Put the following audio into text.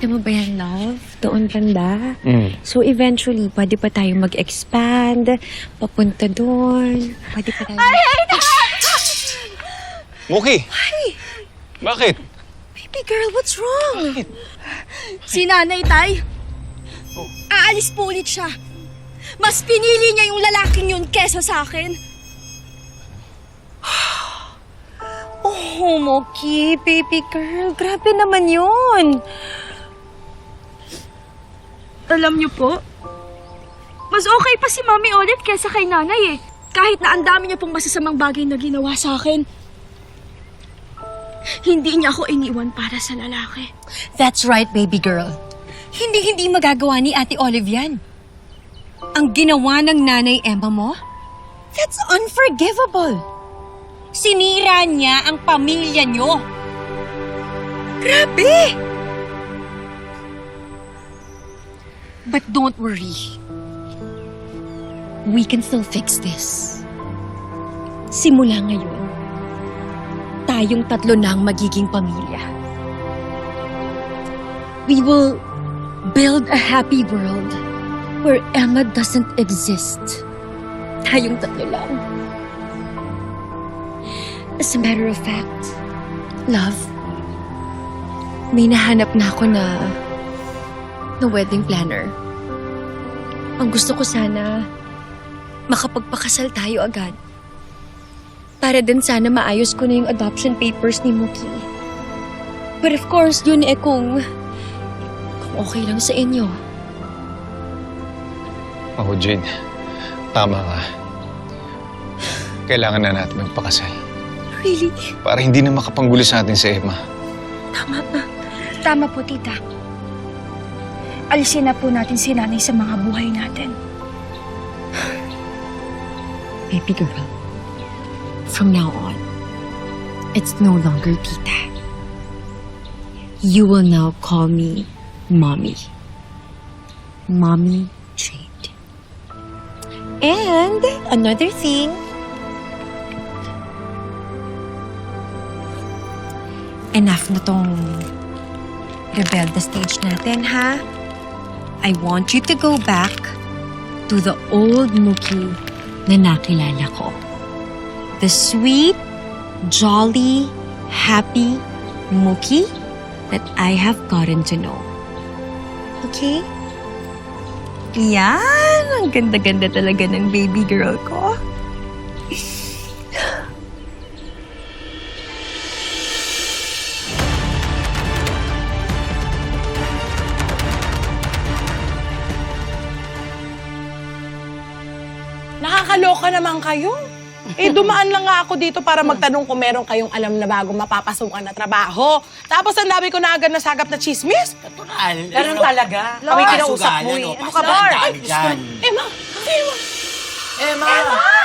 Nakita mo ba yan, love? Doon banda. Mm. So eventually, pwede pa tayong mag-expand, papunta doon. Pwede pa tayo... Muki! Bakit? Baby girl, what's wrong? Si Nanay Tay, aalis po ulit siya. Mas pinili niya yung lalaking yun kesa sa akin. Oh, Moki, baby girl. Grabe naman yun. Alam niyo po, mas okay pa si Mami ulit kesa kay Nanay eh. Kahit na ang dami niya pong masasamang bagay na ginawa sa akin. Hindi niya ako iniwan para sa lalaki. That's right, baby girl. Hindi-hindi magagawa ni Ate Olive yan. Ang ginawa ng nanay Emma mo? That's unforgivable. Sinira niya ang pamilya niyo. Grabe! But don't worry. We can still fix this. Simula ngayon, tayong tatlo na ang magiging pamilya. We will build a happy world where Emma doesn't exist. Tayong tatlo lang. As a matter of fact, love, may nahanap na ako na na wedding planner. Ang gusto ko sana, makapagpakasal tayo agad. Para din sana maayos ko na yung adoption papers ni Muki. But of course, yun eh kung, kung okay lang sa inyo. Ako, Jade. Tama ka. Kailangan na natin magpakasal. Really? Para hindi na makapanggulo sa atin si Emma. Tama ba? Tama po, tita. Alisin na po natin si Nanay sa mga buhay natin. Baby girl, from now on, it's no longer tita. You will now call me mommy. Mommy Jade. And another thing, enough na tong rebelde stage natin, ha? I want you to go back to the old Mookie na nakilala ko. The sweet, jolly, happy Mookie that I have gotten to know. Okay? Yan! Ang ganda-ganda talaga ng baby girl ko. Nakakaloka naman kayo. Eh, dumaan lang nga ako dito para magtanong kung meron kayong alam na bago mapapasukan na trabaho. Tapos ang dami ko na agad nasagap na chismis. Natural. Ganun talaga. Kami kinausap mo eh. Ano ka ba? Ay, dyan. Emma! Emma! Emma!